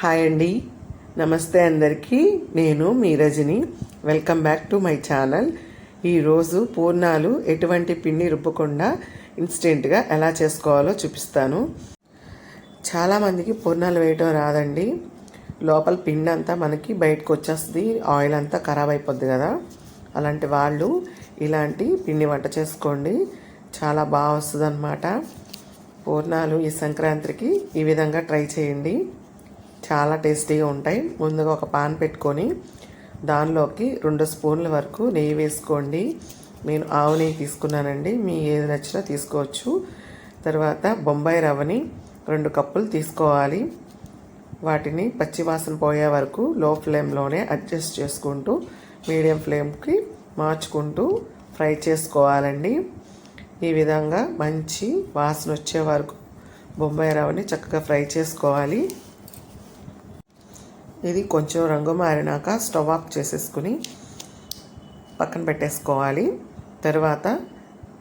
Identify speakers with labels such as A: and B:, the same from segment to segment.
A: Hi అండి. నమస్తే అందరికీ. నేను మీ Rajani welcome back to my channel. ఈరోజు పూర్ణాలు ఎటువంటి పిండి రుబ్బకుండా ఇన్స్టెంట్గా ఎలా చేసుకోవాలో చూపిస్తాను. చాలామందికి పూర్ణాలు వేయటం రాదండి. లోపల పిండి అంతా మనకి బయటకు వచ్చేస్తుంది. ఆయిల్ అంతా ఖరాబ్ అయిపోద్ది కదా. అలాంటి వాళ్ళు ఇలాంటి పిండి వంట చేసుకోండి. చాలా బాగా వస్తుంది పూర్ణాలు ఈ సంక్రాంతికి ఈ విధంగా ట్రై చేయండి. చాలా టేస్టీగా ఉంటాయి. ముందుగా ఒక పాన్ పెట్టుకొని దానిలోకి రెండు స్పూన్ల వరకు నెయ్యి వేసుకోండి. నేను ఆవు నెయ్యి తీసుకున్నానండి. మీ ఏది నచ్చినా తీసుకోవచ్చు. తర్వాత బొంబాయి రవ్వని రెండు కప్పులు తీసుకోవాలి. వాటిని పచ్చివాసన పోయే వరకు లో ఫ్లేమ్లోనే అడ్జస్ట్ చేసుకుంటూ మీడియం ఫ్లేమ్కి మార్చుకుంటూ ఫ్రై చేసుకోవాలండి. ఈ విధంగా మంచి వాసన వచ్చే వరకు బొంబాయి రవ్వని చక్కగా ఫ్రై చేసుకోవాలి. ఇది కొంచెం రంగు మారినాక స్టవ్ ఆఫ్ చేసేసుకుని పక్కన పెట్టేసుకోవాలి. తర్వాత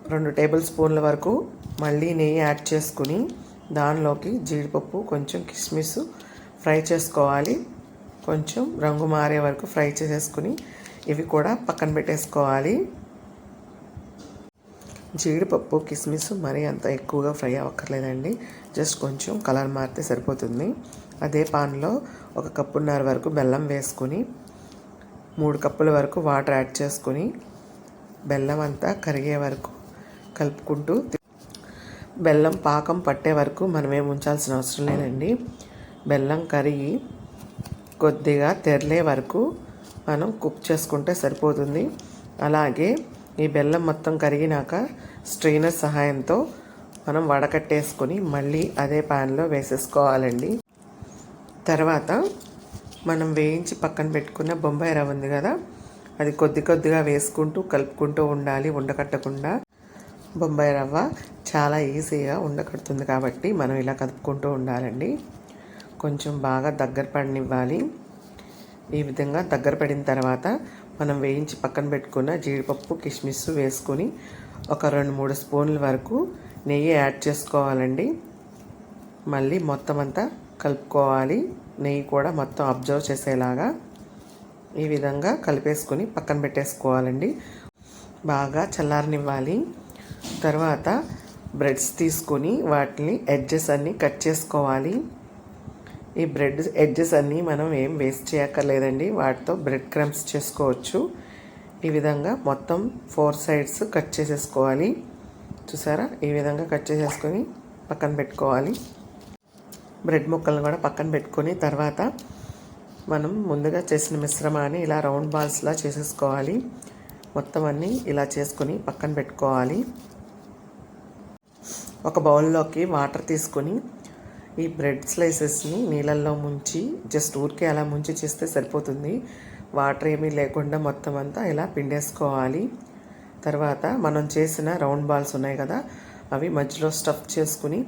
A: రెండు టేబుల్ స్పూన్ల వరకు మళ్ళీ నెయ్యి యాడ్ చేసుకుని దానిలోకి జీడిపప్పు కొంచెం కిస్మిస్ ఫ్రై చేసుకోవాలి. కొంచెం రంగు మారే వరకు ఫ్రై చేసేసుకుని ఇవి కూడా పక్కన పెట్టేసుకోవాలి. జీడిపప్పు కిస్మిస్ మరీ అంత ఎక్కువగా ఫ్రై అవ్వక్కర్లేదండి. జస్ట్ కొంచెం కలర్ మారితే సరిపోతుంది. అదే పాన్లో ఒక కప్పున్నర వరకు బెల్లం వేసుకుని మూడు కప్పుల వరకు వాటర్ యాడ్ చేసుకుని బెల్లం అంతా కరిగే వరకు కలుపుకుంటూ బెల్లం పాకం పట్టే వరకు మనమేం ఉంచాల్సిన అవసరం లేదండి. బెల్లం కరిగి కొద్దిగా తెరలే వరకు మనం కుక్ చేసుకుంటే సరిపోతుంది. అలాగే ఈ బెల్లం మొత్తం కరిగినాక స్ట్రెయినర్ సహాయంతో మనం వడకట్టేసుకొని మళ్ళీ అదే ప్యాన్లో వేసేసుకోవాలండి. తర్వాత మనం వేయించి పక్కన పెట్టుకున్న బొంబాయి రవ్వ ఉంది కదా అది కొద్ది కొద్దిగా వేసుకుంటూ కలుపుకుంటూ ఉండాలి ఉండకట్టకుండా. బొంబాయి రవ్వ చాలా ఈజీగా ఉండకడుతుంది కాబట్టి మనం ఇలా కలుపుకుంటూ ఉండాలండి. కొంచెం బాగా దగ్గర పడినివ్వాలి. ఈ విధంగా దగ్గర పడిన తర్వాత మనం వేయించి పక్కన పెట్టుకున్న జీడిపప్పు కిస్మిస్ వేసుకొని ఒక రెండు మూడు స్పూన్ల వరకు నెయ్యి యాడ్ చేసుకోవాలండి. మళ్ళీ మొత్తం అంతా కలుపుకోవాలి. నెయ్యి కూడా మొత్తం అబ్జర్వ్ చేసేలాగా ఈ విధంగా కలిపేసుకొని పక్కన పెట్టేసుకోవాలండి. బాగా చల్లారనివ్వాలి. తర్వాత బ్రెడ్స్ తీసుకొని వాటిని ఎడ్జెస్ అన్నీ కట్ చేసుకోవాలి. ఈ బ్రెడ్ ఎడ్జెస్ అన్నీ మనం ఏం వేస్ట్ చేయక్కర్లేదండి. వాటితో బ్రెడ్ క్రమ్స్ చేసుకోవచ్చు. ఈ విధంగా మొత్తం ఫోర్ సైడ్స్ కట్ చేసేసుకోవాలి. చూసారా? ఈ విధంగా కట్ చేసేసుకొని పక్కన పెట్టుకోవాలి. బ్రెడ్ ముక్కలను కూడా పక్కన పెట్టుకొని తర్వాత మనం ముందుగా చేసిన మిశ్రమాన్ని ఇలా రౌండ్ బాల్స్లా చేసేసుకోవాలి. మొత్తం అన్నీ ఇలా చేసుకొని పక్కన పెట్టుకోవాలి. ఒక బౌల్లోకి వాటర్ తీసుకొని ఈ బ్రెడ్ స్లైసెస్ని నీళ్ళల్లో ముంచి జస్ట్ ఊరికే అలా ముంచి చేస్తే సరిపోతుంది. వాటర్ ఏమీ లేకుండా మొత్తం అంతా ఇలా పిండేసుకోవాలి. తర్వాత మనం చేసిన రౌండ్ బాల్స్ ఉన్నాయి కదా అవి మధ్యలో స్టఫ్ చేసుకుని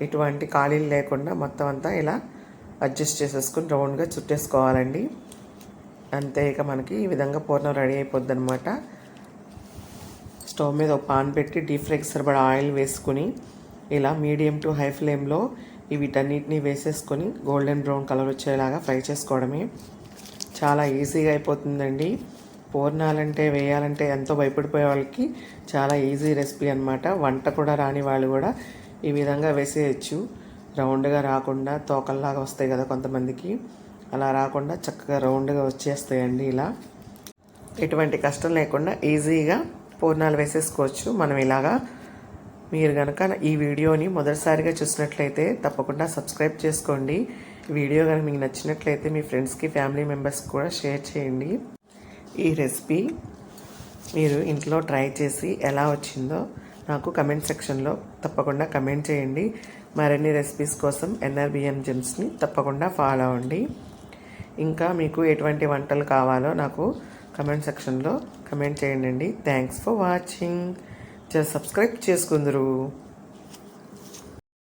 A: ఎటువంటి ఖాళీలు లేకుండా మొత్తం అంతా ఇలా అడ్జస్ట్ చేసేసుకుని రౌండ్గా చుట్టేసుకోవాలండి. అంతే ఇక మనకి ఈ విధంగా పూర్ణం రెడీ అయిపోద్ది అనమాట స్టవ్ మీద ఒక పాన్ పెట్టి డీప్ ఫ్రైకి సరిపడా ఆయిల్ వేసుకుని ఇలా మీడియం టు హై ఫ్లేమ్లో వీటన్నిటిని వేసేసుకొని గోల్డెన్ బ్రౌన్ కలర్ వచ్చేలాగా ఫ్రై చేసుకోవడమే చాలా ఈజీగా అయిపోతుందండి. పూర్ణాలంటే వేయాలంటే ఎంతో భయపడిపోయే వాళ్ళకి చాలా ఈజీ రెసిపీ అనమాట వంట కూడా రాని వాళ్ళు కూడా ఈ విధంగా వేసేయచ్చు. రౌండ్గా రాకుండా తోకల్లాగా వస్తాయి కదా కొంతమందికి. అలా రాకుండా చక్కగా రౌండ్గా వచ్చేస్తాయండి ఇలా. ఎటువంటి కష్టం లేకుండా ఈజీగా పూర్ణాలు వేసేసుకోవచ్చు. మనం ఇలాగా మీరు కనుక ఈ వీడియోని మొదటిసారిగా చూసినట్లయితే తప్పకుండా సబ్స్క్రైబ్ చేసుకోండి. వీడియో కనుక మీకు నచ్చినట్లయితే మీ ఫ్రెండ్స్కి ఫ్యామిలీ మెంబర్స్కి కూడా షేర్ చేయండి. ఈ రెసిపీ మీరు ఇంట్లో ట్రై చేసి ఎలా వచ్చిందో నాకు కమెంట్ సెక్షన్లో తప్పకుండా కమెంట్ చేయండి. మరిన్ని రెసిపీస్ కోసం ఎన్ఆర్బిఎం జిమ్స్ని తప్పకుండా ఫాలో అవ్వండి. ఇంకా మీకు ఎటువంటి వంటలు కావాలో నాకు కమెంట్ సెక్షన్లో కమెంట్ చేయండి. Thanks for watching subscribe చేసుకుందరు.